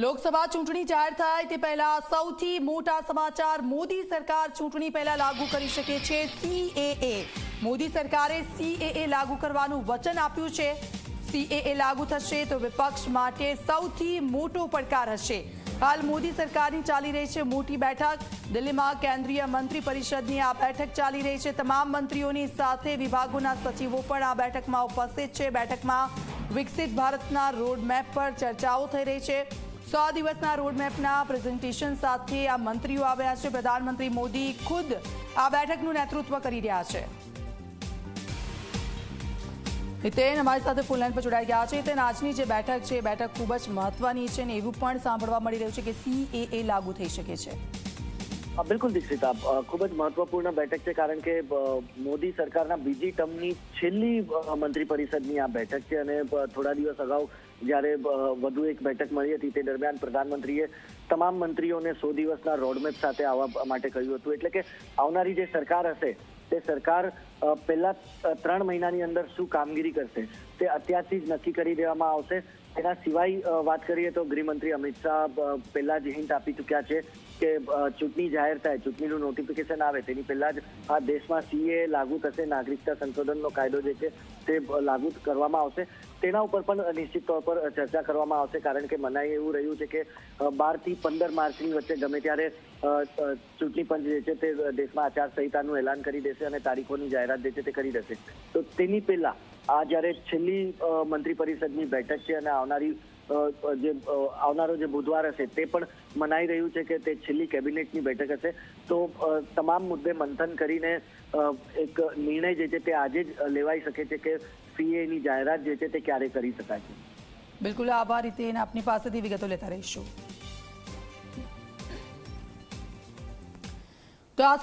લોકસભા ચૂંટણી જાહેર થાય તે પહેલા સૌથી મોટા સમાચાર મોદી સરકાર ચૂંટણી પહેલા લાગુ કરી શકે છે સીએએ મોદી સરકારે સીએએ લાગુ કરવાનું વચન આપ્યું છે. સીએએ લાગુ થશે તો વિપક્ષ માટે સૌથી મોટો પડકાર હશે. હાલ મોદી સરકારની ચાલી રહી છે મોટી બેઠક. દિલ્હીમાં કેન્દ્રીય મંત્રી પરિષદની આ બેઠક ચાલી રહી છે. તમામ મંત્રીઓની સાથે વિભાગોના સચિવો પણ આ બેઠકમાં ઉપસ્થિત છે. બેઠકમાં વિકસિત ભારતના રોડમેપ પર ચર્ચાઓ થઈ રહી છે. સો દિવસના રોડમેપના પ્રેઝન્ટેશન સાથે આ મંત્રીઓ આવ્યા છે. પ્રધાનમંત્રી મોદી ખુદ આ બેઠકનું નેતૃત્વ કરી રહ્યા છે. હિતેન અમારી સાથે ફૂલ લાઈન પર જોડાઈ ગયા છે. હિતેન, આજની જે બેઠક છે બેઠક ખૂબ જ મહત્વની છે અને એવું પણ સાંભળવા મળી રહ્યું છે કે સીએએ લાગુ થઈ શકે છે. બિલકુલ દીક્ષિતા અ, ખૂબ જ મહત્વપૂર્ણ બેઠક છે કારણ કે મોદી સરકારના બીજી ટર્મની છેલ્લી મંત્રી પરિષદની આ બેઠક છે અને થોડા દિવસ અગાઉ જ્યારે વધુ એક બેઠક મળી હતી તે દરમિયાન પ્રધાનમંત્રીએ તમામ મંત્રીઓને સો દિવસના રોડમેપ સાથે આવવા માટે કહ્યું હતું. એટલે કે આવનારી જે સરકાર હશે, તે સરકાર પહેલા ત્રણ મહિનાની અંદર શું કામગીરી કરશે, તે અત્યારથી જ નક્કી કરી દેવામાં આવશે. એના સિવાય વાત કરીએ તો ગૃહમંત્રી અમિત શાહ પહેલા જ હિન્ટ આપી ચૂક્યા છે કે ચૂંટણી જાહેર થાય, ચૂંટણીનું નોટિફિકેશન આવે, તેની પહેલા જ આ દેશમાં સીએ લાગુ થશે, નાગરિકતા સંશોધનનો કાયદો જે છે, તે લાગુ કરવામાં આવશે. તેના ઉપર પણ નિશ્ચિત તौर પર ચર્ચા કરવામાં આવશે, કારણ કે મનાઈ એવું રહ્યું છે કે બારથી પંદર માર્ચની વચ્ચે ગમે ત્યારે ચૂંટણી પંચ જે છે તે દેશમાં આચારસંહિતાનું એલાન કરી દેશે અને તારીખોની જાહેરાત જે છે તે કરી દેશે. તો તેની પહેલા આ જ્યારે છેલ્લી મંત્રી પરિષદની બેઠક છે અને આવનારી જે આવનારો જે બુધવાર હશે તે પણ મનાઈ રહ્યું છે કે તે છેલ્લી કેબિનેટની બેઠક હશે. તો તમામ મુદ્દે મંથન કરીને એક નિર્ણય જે છે તે આજે જ લેવાઈ શકે છે કે સીએની જાહેરાત જે છે તે ક્યારે કરી શકાય છે. બિલકુલ, આભાર રીતે આપની પાસેથી વિગતો લેતા રહીશું. તો આ